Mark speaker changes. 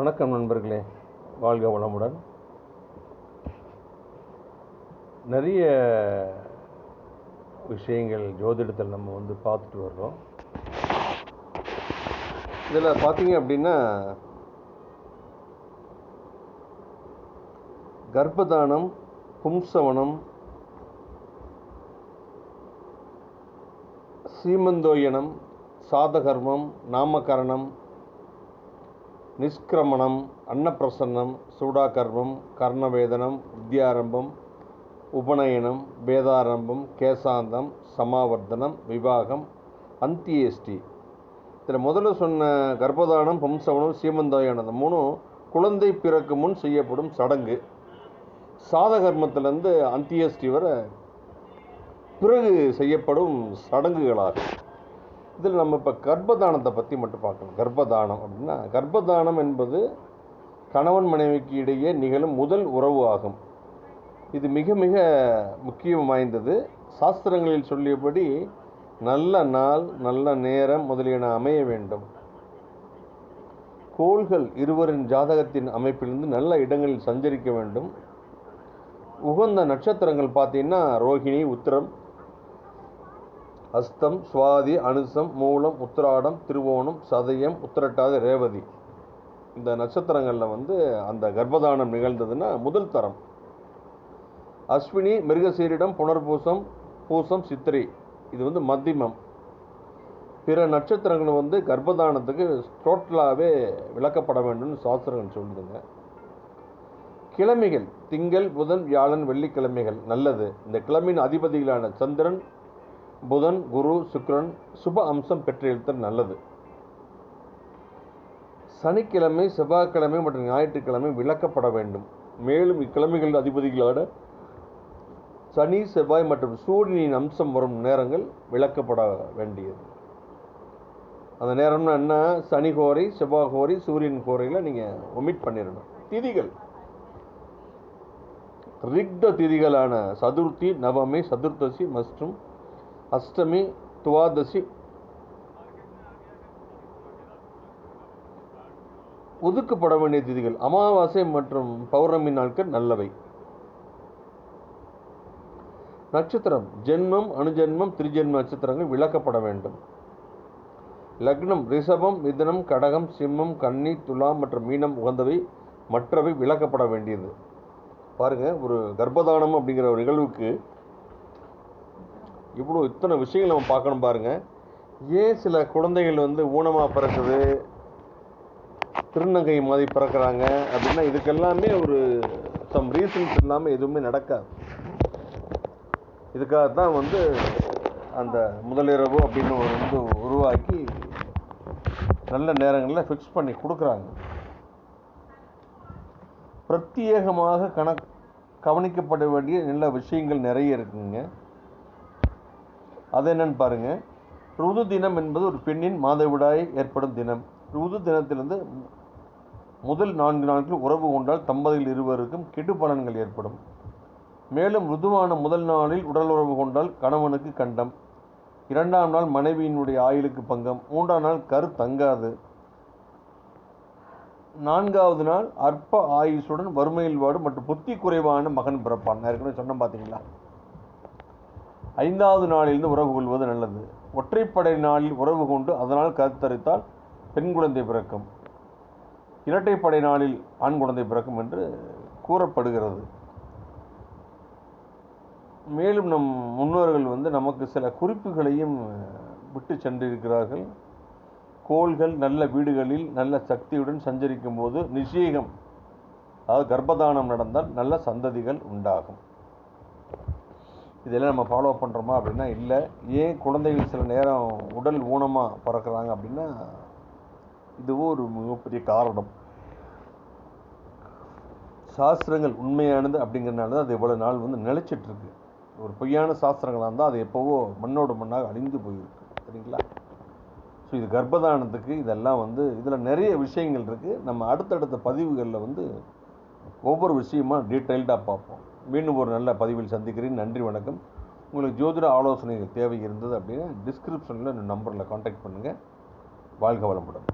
Speaker 1: வணக்கம் நண்பர்களே வாழ்க வளமுடன். நிறைய விஷயங்கள் ஜோதிடத்தில் நம்ம வந்து பார்த்துட்டு வர்றோம். இதில் பார்த்தீங்க அப்படின்னா கர்ப்பதானம் பும்சவனம் சீமந்தோயனம் சாதகர்மம் நாமகரணம் நிஷ்கிரமணம் அன்னப்பிரசன்னம் சூடாகர்மம் கர்ணவேதனம் வித்யாரம்பம் உபநயனம் வேதாரம்பம் கேசாந்தம் சமாவர்த்தனம் விவாகம் அந்தியேஷ்டி. இதில் முதல்ல சொன்ன கர்ப்பதானம் பும்சவனம் சீமந்தாயனம் இந்த மூணும் குழந்தை பிறக்கு முன் செய்யப்படும் சடங்கு. சாதகர்மத்திலேருந்து அந்தியேஷ்டி வரை பிறகு செய்யப்படும் சடங்குகளாகும். இதில் நம்ம இப்போ கர்ப்பதானத்தை பற்றி மட்டும் பார்க்கணும். கர்ப்பதானம் அப்படின்னா கர்ப்பதானம் என்பது கணவன் மனைவிக்கு இடையே நிகழும் முதல் உறவு ஆகும். இது மிக மிக முக்கியம் வாய்ந்தது. சாஸ்திரங்களில் சொல்லியபடி நல்ல நாள் நல்ல நேரம் முதலியன அமைய வேண்டும். கோள்கள் இருவரின் ஜாதகத்தின் அமைப்பிலிருந்து நல்ல இடங்களில் சஞ்சரிக்க வேண்டும். உகந்த நட்சத்திரங்கள் பார்த்தீங்கன்னா ரோஹிணி உத்திரம் அஸ்தம் சுவாதி அனுசம் மூலம் உத்திராடம் திருவோணம் சதயம் உத்திரட்டாதி ரேவதி. இந்த நட்சத்திரங்களில் வந்து அந்த கர்ப்பதானம் நிகழ்ந்ததுன்னா முதல் தரம். அஸ்வினி மிருகசீரிடம் புனர்பூசம் பூசம் சித்திரை. இது வந்து மத்தியமம் பிற நட்சத்திரங்கள் வந்து கர்ப்பதானத்துக்கு டோட்டலாகவே விளக்கப்பட வேண்டும்னு சாஸ்திரங்கள் சொல்லுதுங்க. கிழமைகள் திங்கள் புதன் வியாழன் வெள்ளிக்கிழமைகள் நல்லது. இந்த கிழமையின் அதிபதிகளான சந்திரன் புதன் குரு சுக்ரன் சுப அம்சம் பெற்றிருத்தல் நல்லது. சனிக்கிழமை செவ்வாய்க்கிழமை மற்றும் ஞாயிற்றுக்கிழமை விளக்கப்பட வேண்டும். மேலும் இக்கிழமைகள் அதிபதிகளான சனி செவ்வாய் மற்றும் சூரியனின் அம்சம் வரும் நேரங்கள் விளக்கப்பட வேண்டியது. அந்த நேரம்னா என்ன? சனி கோரை செவ்வாய் கோரை சூரியன் கோரையில் நீங்கள் ஒமிட் பண்ணிடணும். திதிகள். ரிக்த திதிகளான சதுர்த்தி நவமி சதுர்த்தசி மற்றும் அஷ்டமி துவாதசி. ஒதுக்கப்பட வேண்டிய திதிகள். அமாவாசை மற்றும் பௌர்ணமி நாட்கள் நல்லவை. நட்சத்திரம். ஜென்மம் அணுஜென்மம் திரிஜென்ம நட்சத்திரங்கள் விளக்கப்பட வேண்டும். லக்னம். ரிஷபம் மிதனம் கடகம் சிம்மம் கன்னி துலாம் மற்றும் மீனம் உகந்தவை மற்றவை விளக்கப்பட வேண்டியது. பாருங்க ஒரு கர்ப்பதானம் அப்படிங்கிற ஒரு நிகழ்வுக்கு இவ்வளோ இத்தனை விஷயங்கள் நம்ம பார்க்கணும் பாருங்க. ஏன் சில குழந்தைகள் வந்து ஊனமாக பிறக்குது? திருநங்கை மாதிரி பிறக்கிறாங்க. அப்படின்னா இதுக்கெல்லாமே ஒரு சம் ரீசன்ஸ் இல்லாமல் எதுவுமே நடக்காது. இதுக்காக தான் வந்து அந்த முதலிரவு அப்படின்னு ஒரு வந்து உருவாக்கி நல்ல நேரங்களில் ஃபிக்ஸ் பண்ணி கொடுக்குறாங்க. பிரத்யேகமாக கண கவனிக்கப்பட வேண்டிய நல்ல விஷயங்கள் நிறைய இருக்குங்க. அது என்னென்னு பாருங்கள் ருது தினம் என்பது ஒரு பெண்ணின் மாதவிடாய் ஏற்படும் தினம். ருது தினத்திலிருந்து முதல் நான்கு நாட்கள் உறவு கொண்டால் தம்பதிகள் இருவருக்கும் கெடு பலன்கள் ஏற்படும். மேலும் ருதுவான முதல் நாளில் உடல் உறவு கொண்டால் கணவனுக்கு கண்டம். இரண்டாம் நாள் மனைவியினுடைய ஆயுளுக்கு பங்கம். மூன்றாம் நாள் கரு தங்காது. நான்காவது நாள் அற்ப ஆயுசுடன் வறுமையில் வாடும் மற்றும் புத்தி குறைவான மகன் பிறப்பான். ஏற்கனவே சொன்னோம் பார்த்தீங்களா ஐந்தாவது நாளிலிருந்து உறவு கொள்வது நல்லது. ஒற்றைப்படை நாளில் உறவு கொண்டு அதனால் கருத்தரித்தால் பெண் குழந்தை பிறக்கும். இரட்டைப்படை நாளில் ஆண் குழந்தை பிறக்கும் என்று கூறப்படுகிறது. மேலும் நம் முன்னோர்கள் வந்து நமக்கு சில குறிப்புகளையும் விட்டு சென்றிருக்கிறார்கள். கோள்கள் நல்ல வீடுகளில் நல்ல சக்தியுடன் சஞ்சரிக்கும் போது நிஷேகம் அதாவது கர்ப்பதானம் நடந்தால் நல்ல சந்ததிகள் உண்டாகும். இதெல்லாம் நம்ம ஃபாலோ பண்ணுறோமா அப்படின்னா இல்லை ஏன் குழந்தைகள் சில நேரம் உடல் ஊனமாக பிறக்கிறாங்க அப்படின்னா இதுவும் ஒரு மிகப்பெரிய காரணம். சாஸ்திரங்கள் உண்மையானது அப்படிங்கிறனால தான் அது இவ்வளோ நாள் வந்து நிலச்சிட்ருக்கு ஒரு பொய்யான சாஸ்திரங்களாக இருந்தால் அது எப்போவோ மண்ணோடு மண்ணாக அழிந்து போயிருக்கு. சரிங்களா? ஸோ இது கர்ப்பதானத்துக்கு இதெல்லாம் வந்து இதில் நிறைய விஷயங்கள் இருக்குது நம்ம அடுத்தடுத்த பதிவுகளில் வந்து ஒவ்வொரு விஷயமா டீட்டெயில்டாக பார்ப்போம். மீண்டும் ஒரு நல்ல பதிவில் சந்திக்கிறேன். நன்றி வணக்கம். உங்களுக்கு ஜோதிட ஆலோசனை தேவை இருந்தது அப்படின்னா டிஸ்கிரிப்ஷனில் இந்த நம்பரில் காண்டாக்ட் பண்ணுங்கள் வாழ்க வளமுடன்.